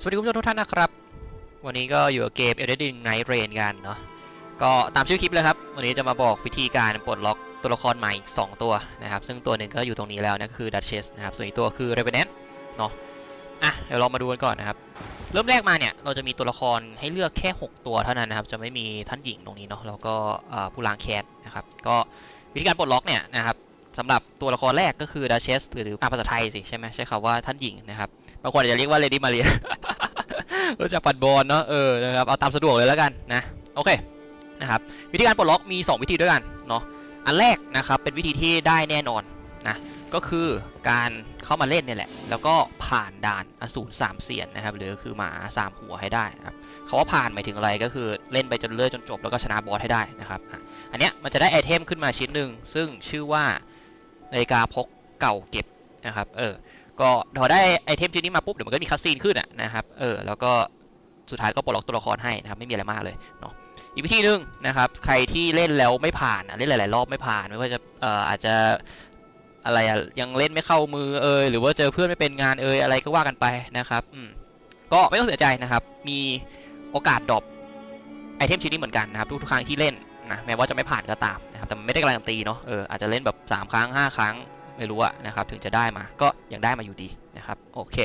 สวัสดีคุณผู้ชมทุกท่านนะครับ วันนี้ก็อยู่กับเกม Elden Night Rain กันเนาะก็ตามชื่อคลิปเลยครับ วันนี้จะมาบอกวิธีการปลดล็อกตัวละครใหม่อีก2ตัวนะครับ ซึ่งตัวหนึ่งก็อยู่ตรงนี้แล้วนะก็คือ Duchess นะครับ ส่วนอีกตัวคือ Revenant เนาะอะเดี๋ยวเรามาดูกันก่อนนะครับ เริ่มแรกมาเนี่ย เราจะมีตัวละครให้เลือกแค่ 6 ตัวเท่านั้นนะครับ จะไม่มีท่านหญิงตรงนี้เนาะแล้วก็ผู้ล้างแค้นนะครับ ก็วิธีการปลดล็อกเนี่ยนะครับสำหรับตัวละครแรกก็คือ Duchess หรือภาษาไทยสิใช่ไหมใช้คำว่าท่านหญิงนะครับบางคนอาจจะเรียกว่า Lady Maria รู้ จักปัดบอลเนาะเออนะครับเอาตามสะดวกเลยแล้วกันนะโอเคนะครับวิธีการปลดล็อกมี 2 วิธีด้วยกันเนาะอันแรกนะครับเป็นวิธีที่ได้แน่นอนนะก็คือการเข้ามาเล่นเนี่ยแหละ แล้วก็ผ่านด่านอสูรสามเสียนนะครับหรือคือหมาสามหัวให้ได้นะครับเขาว่าผ่านหมายถึงอะไรก็คือเล่นไปจนเลื่อยจนจบแล้วก็ชนะบอสให้ได้นะครับอันเนี้ยมันจะได้ไอเทมขึ้นมาชิ้นหนึ่งซึ่งชื่อว่านาฬิกาพกเก่าเก็บนะครับเออ ก็พอได้ไอเทมชิ้นนี้มาปุ๊บเดี๋ยวมันก็มีคัสซีนขึ้นอะนะครับเออแล้วก็สุดท้ายก็ปลดล็อกตัวละครให้นะครับไม่มีอะไรมากเลยเนาะอีกวิธีหนึ่งนะครับใครที่เล่นแล้วไม่ผ่านเล่นหลาย ๆ รอบไม่ผ่านไม่ว่าจะเอ่ออาจจะอะไรอะยังเล่นไม่เข้ามือเอยหรือว่าเจอเพื่อนไม่เป็นงานเอยอะไรก็ว่ากันไปนะครับอืมก็ไม่ต้องเสียใจนะครับ มีโอกาสดรอปไอเทมชิ้นนี้เหมือนกันนะครับทุกๆครั้งที่เล่นนะแม้ว่าจะไม่ผ่านก็ตามนะครับแต่ไม่ได้การันตีเนาะเอออาจจะเล่นแบบ 3 ครั้ง 5 ครั้ง ไม่รู้อะนะครับถึงจะได้มาก็ยังได้มาอยู่ดีนะครับโอเค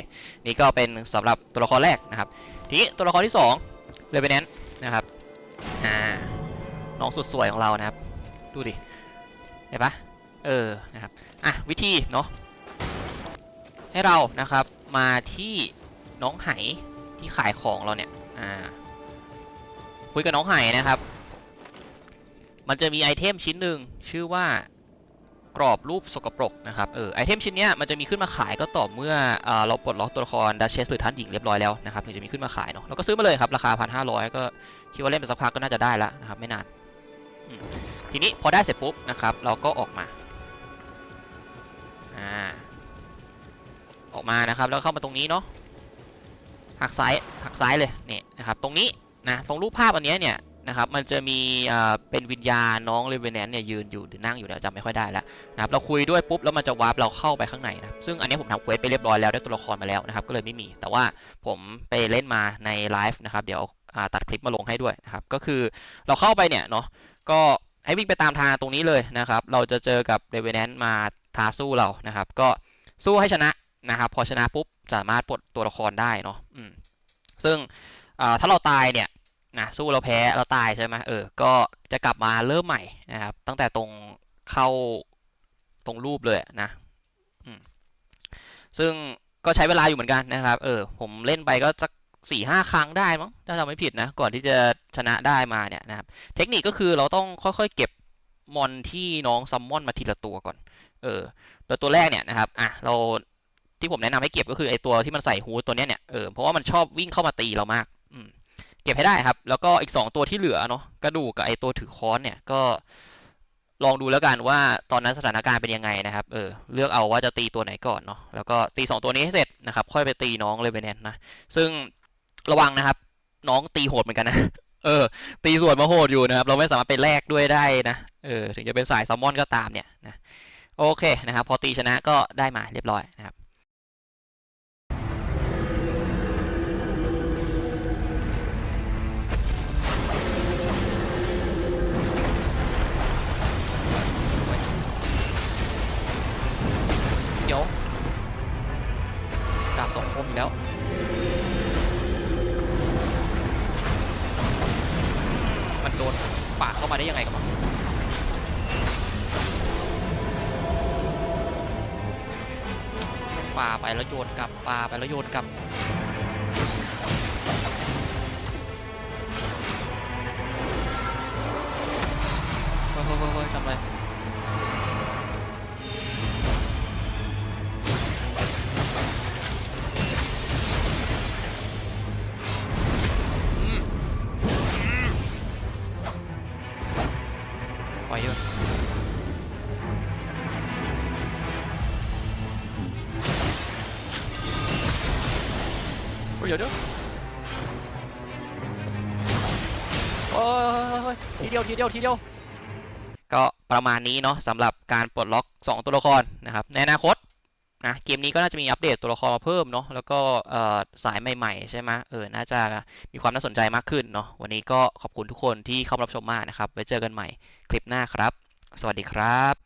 นี่ก็เป็นสำหรับตัวละครแรกนะครับ ทีนี้ตัวละครที่2เลยไปแนนนะครับอ่าน้องสุดสวยของเรานะครับ ดูดิเห็นปะเออนะครับอะวิธีเนาะให้เรานะครับมาที่น้องไหที่ขายของเราเนี่ยอ่าคุยกับน้องไหนะครับ มันจะมีไอเทมชิ้นหนึ่งชื่อว่า กรอบรูปสกปรกนะครับเออไอเทมชิ้นนี้มันจะมีขึ้นมาขายก็ต่อเมื่อเอ่อเราปลดล็อกตัวละครดัชเชสหรือท่านหญิงเรียบร้อยแล้วนะครับถึงจะมีขึ้นมาขายเนาะเราก็ซื้อมาเลยครับราคาพันห้าร้อยก็คิดว่าเล่นไปสักพักก็น่าจะได้แล้วนะครับไม่นานทีนี้พอได้เสร็จปุ๊บนะครับเราก็ออกมาอ่าออกมานะครับแล้วเข้ามาตรงนี้เนาะหักซ้ายหักซ้ายเลยนี่นะครับตรงนี้นะตรงรูปภาพอันนี้เนี่ย นะครับ มันจะมีเป็นวิญญาณน้องเลเวนแนนเนี่ยยืนอยู่หรือนั่งอยู่เนี่ยจำไม่ค่อยได้แล้วนะครับ เราคุยด้วยปุ๊บแล้วมันจะวาร์ปเราเข้าไปข้างในนะซึ่งอันนี้ผมทำเควสไปเรียบร้อยแล้วได้ตัวละครมาแล้วนะครับ ก็เลยไม่มี แต่ว่าผมไปเล่นมาในไลฟ์นะครับ เดี๋ยวตัดคลิปมาลงให้ด้วยนะครับ ก็คือเราเข้าไปเนี่ยเนาะ ก็ให้วิ่งไปตามทางตรงนี้เลยนะครับ เราจะเจอกับเรเวนแนนมาท้าสู้เรานะครับ ก็สู้ให้ชนะนะครับ พอชนะปุ๊บสามารถปลดตัวละครได้เนาะซึ่งถ้าเราตายเนี่ย นะสู้เราแพ้เราตายใช่ไหมเออ ก็จะกลับมาเริ่มใหม่นะครับ ตั้งแต่ตรงเข้าตรงรูปเลยนะซึ่งก็ใช้เวลาอยู่เหมือนกันนะครับ เออ ผมเล่นไปก็สักสี่ห้าครั้งได้มั้งถ้าจำไม่ผิดนะ ก่อนที่จะชนะได้มาเนี่ยนะครับ เทคนิคก็คือเราต้องค่อยๆเก็บมอนที่น้องซัมมอนมาทีละตัวก่อน เออแล้วตัวแรกเนี่ยนะครับ อะ เราที่ผมแนะนำให้เก็บก็คือไอตัวที่มันใส่ฮูดตัวเนี้ยเนี่ย เออ เพราะว่ามันชอบวิ่งเข้ามาตีเรามาก เก็บให้ได้ครับ แล้วก็อีกสองตัวที่เหลือเนาะกระดูกกับไอตัวถือค้อนเนี่ยก็ลองดูแล้วกันว่าตอนนั้นสถานการณ์เป็นยังไงนะครับ เออ เลือกเอาว่าจะตีตัวไหนก่อนเนาะ แล้วก็ตีสองตัวนี้ให้เสร็จนะครับ ค่อยไปตีน้องเลยไปแนนนะ ซึ่งระวังนะครับ น้องตีโหดเหมือนกันนะ เออ ตีส่วนมาโหดอยู่นะครับ เราไม่สามารถไปแลกด้วยได้นะ เออ ถึงจะเป็นสายแซลมอนก็ตามเนี่ยนะ โอเคนะครับ พอตีชนะก็ได้มาเรียบร้อยนะครับ แล้ว มันโดนปาดเข้ามาได้ยังไงกันวะปาไปแล้วโยนกลับปาไปแล้วโยนกลับเฮ้ยเฮ้ยเฮ้ยทำไร เดี๋ยวเดี๋ยวโอ้ยทีเดียวทีเดียวทีเดียว ก็ประมาณนี้เนาะสำหรับการปลดล็อก 2 ตัวละครนะครับในอนาคตนะเกมนี้ก็น่าจะมีอัปเดตตัวละครมาเพิ่มเนาะแล้วก็สายใหม่ๆ ใช่ไหมเออน่าจะมีความน่าสนใจมากขึ้นเนาะวันนี้ก็ขอบคุณทุกคนที่เข้ารับชมมากนะครับไว้เจอกันใหม่คลิปหน้าครับ สวัสดีครับ